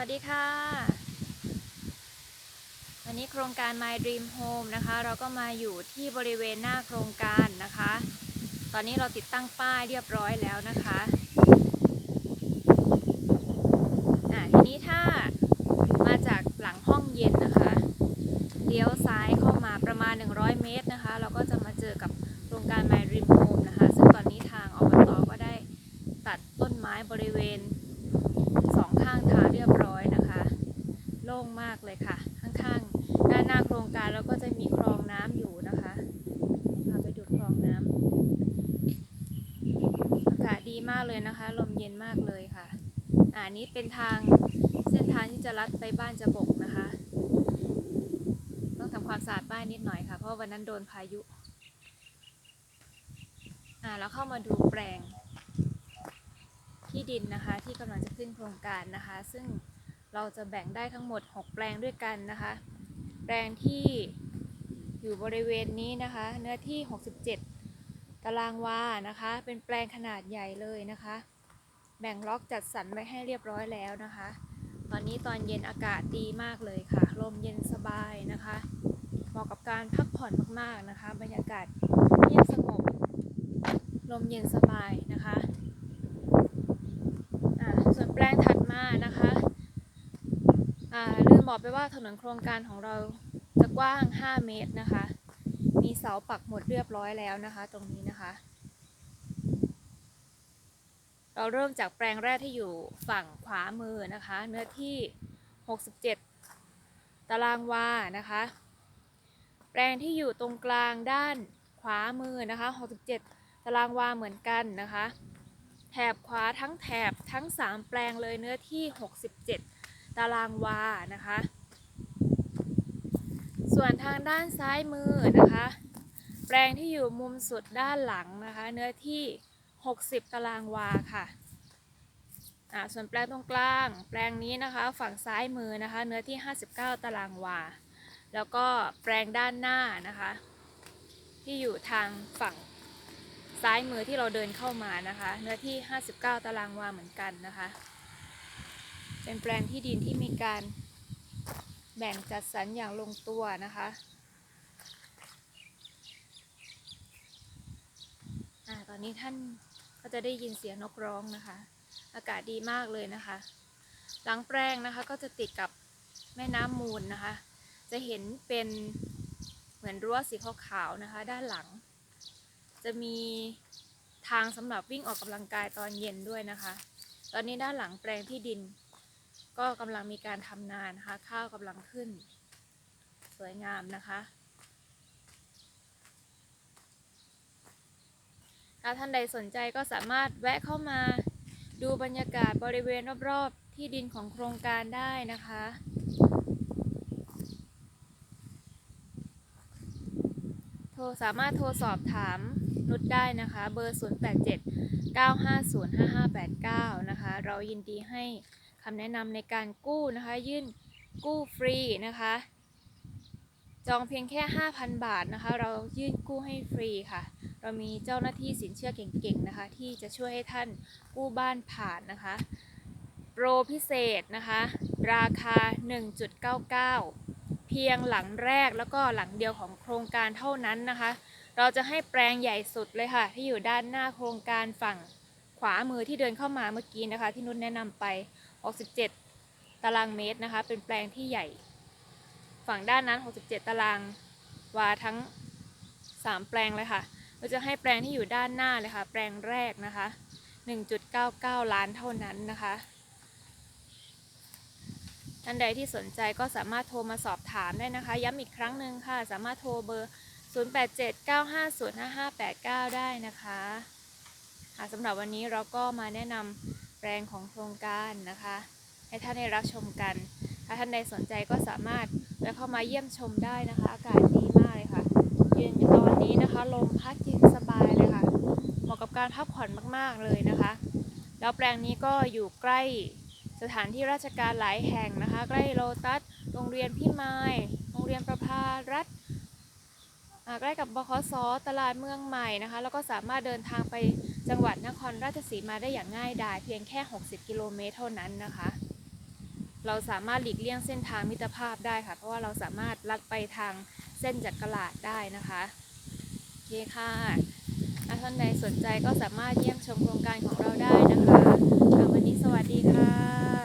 วัสดีค่ะ วันนี้โครงการ My Dream Home นะคะ เราก็มาอยู่ที่บริเวณหน้าโครงการนะคะ ตอนนี้เราติดตั้งป้ายเรียบร้อยแล้วนะคะอ่าทีนี้ถ้ามาจากหลังห้องเย็นนะคะเลี้ยวซ้ายเข้ามาประมาณ 100 เมตรนะคะ เราก็จะมาเจอกับโครงการ My Dream Home นะคะ ซึ่งตอนนี้ทางอบตก็ได้ตัดต้นไม้บริเวณ สองข้างทางเรียบร้อยนะคะ โล่งมากเลยค่ะ ข้างๆ ด้านหน้าโครงการเราก็จะมีคลองน้ำอยู่นะคะพาไปดูคลองน้ำอากาศดีมากเลยนะคะ ลมเย็นมากเลยค่ะอ่านี้เป็นทางเส้นทางที่จะลัดไปบ้านจะบกนะคะ ต้องทำความสะอาดบ้านนิดหน่อยค่ะ เพราะวันนั้นโดนพายุอ่าเราเข้ามาดูแปลงที่ดินนะคะที่กำลังจะขึ้นโครงการนะคะ ซึ่ง เราจะแบ่งได้ทั้งหมด 6 แปลงด้วยกันนะคะ แปลงที่อยู่บริเวณนี้นะคะ เนื้อที่ 67 ตารางวานะคะ เป็นแปลงขนาดใหญ่เลยนะคะ แบ่งล็อกจัดสรรไว้ให้เรียบร้อยแล้วนะคะ ตอนนี้ตอนเย็นอากาศดีมากเลยค่ะ ลมเย็นสบายนะคะ เหมาะกับการพักผ่อนมากๆนะคะ บรรยากาศเงียบสงบลมเย็นสบายนะคะ อ่าส่วนแปลงถัดมานะคะอ่าลืม บอกไปว่าถนนโครงการของเราจะกว้าง 5 เมตรนะคะ มีเสาปักหมดเรียบร้อยแล้วนะคะ ตรงนี้นะคะ เราเริ่มจากแปลงแรกที่อยู่ฝั่งขวามือนะคะ เนื้อที่ 67 ตารางวานะคะ แปลงที่อยู่ตรงกลางด้านขวามือนะคะ 67 ตารางวาเหมือนกันนะคะ แถบขวาทั้งแถบทั้ง 3 แปลงเลยเนื้อที่ 67 ตารางวานะคะ ส่วนทางด้านซ้ายมือนะคะ แปลงที่อยู่มุมสุดด้านหลังนะคะ เนื้อที่ 60 ตารางวาค่ะอ่าส่วนแปลงตรงกลาง แปลงนี้นะคะ ฝั่งซ้ายมือนะคะ เนื้อที่ 59 ตารางวา แล้วก็แปลงด้านหน้านะคะ ที่อยู่ทางฝั่งซ้ายมือที่เราเดินเข้ามานะคะ เนื้อที่ 59 ตารางวาเหมือนกันนะคะ เป็นแปลงที่ดินที่มีการแบ่งจัดสรรอย่างลงตัวนะคะอ่าตอนนี้ท่านก็จะได้ยินเสียงนกร้องนะคะ อากาศดีมากเลยนะคะ หลังแปลงนะคะก็จะติดกับแม่น้ำมูลนะคะ จะเห็นเป็นเหมือนรั้วสีขาวๆนะคะ ด้านหลัง จะมีทางสำหรับวิ่งออกกำลังกายตอนเย็นด้วยนะคะ ตอนนี้ด้านหลังแปลงที่ดิน ก็กำลังมีการทำนานะคะ ข้าวกำลังขึ้น สวยงามนะคะ ถ้าท่านใดสนใจก็สามารถแวะเข้ามาดูบรรยากาศบริเวณรอบๆ ที่ดินของโครงการได้นะคะโทรสามารถโทรสอบถามนุชได้นะคะ เบอร์ 087 950 5589 นะคะ เรายินดีให้ คำแนะนำในการกู้นะคะ ยื่นกู้ฟรีนะคะ จองเพียงแค่ 5,000 บาทนะคะ เรายื่นกู้ให้ฟรีค่ะ เรามีเจ้าหน้าที่สินเชื่อเก่งๆนะคะ ที่จะช่วยให้ท่านกู้บ้านผ่านนะคะ โปรพิเศษนะคะ ราคา 1.99 เพียงหลังแรกแล้วก็หลังเดียวของโครงการเท่านั้นนะคะ เราจะให้แปลงใหญ่สุดเลยค่ะ ที่อยู่ด้านหน้าโครงการฝั่งขวามือที่เดินเข้ามาเมื่อกี้นะคะ ที่นุชแนะนำไป 67 ตารางเมตรนะคะ เป็นแปลงที่ใหญ่ ฝั่งด้านนั้น 67 ตารางวาทั้ง 3 แปลงเลยค่ะ เราจะให้แปลงที่อยู่ด้านหน้าเลยค่ะ แปลงแรกนะคะ 1.99 ล้านเท่านั้นนะคะท่านใดที่สนใจก็สามารถโทรมาสอบถามได้นะคะ ย้ำอีกครั้งหนึ่งค่ะ สามารถโทรเบอร์ 0879505589 ได้นะคะะสำหรับวันนี้เราก็มาแนะนำ แปลงของโครงการนะคะ ให้ท่านได้รับชมกัน ถ้าท่านใดสนใจก็สามารถแวะเข้ามาเยี่ยมชมได้นะคะ อากาศดีมากเลยค่ะยืนอยู่ตอนนี้นะคะลมพัดเย็นสบายเลยค่ะ เหมาะกับการพักผ่อนมากๆเลยนะคะ แล้วแปลงนี้ก็อยู่ใกล้สถานที่ราชการหลายแห่งนะคะ ใกล้โลตัสโรงเรียนพี่ไม้โรงเรียนประภารัฐใกล้กับบคสตลาดเมืองใหม่นะคะ แล้วก็สามารถเดินทางไป จังหวัดนครราชสีมาได้อย่างง่ายดายเพียงแค่ 60 กิโลเมตรเท่านั้นนะคะ เราสามารถหลีกเลี่ยงเส้นทางมิตรภาพได้ค่ะ เพราะว่าเราสามารถลัดไปทางเส้นจักรลาดได้นะคะโอเคค่ะถ้าท่านใดสนใจก็สามารถเยี่ยมชมโครงการของเราได้นะคะวันนี้สวัสดีค่ะ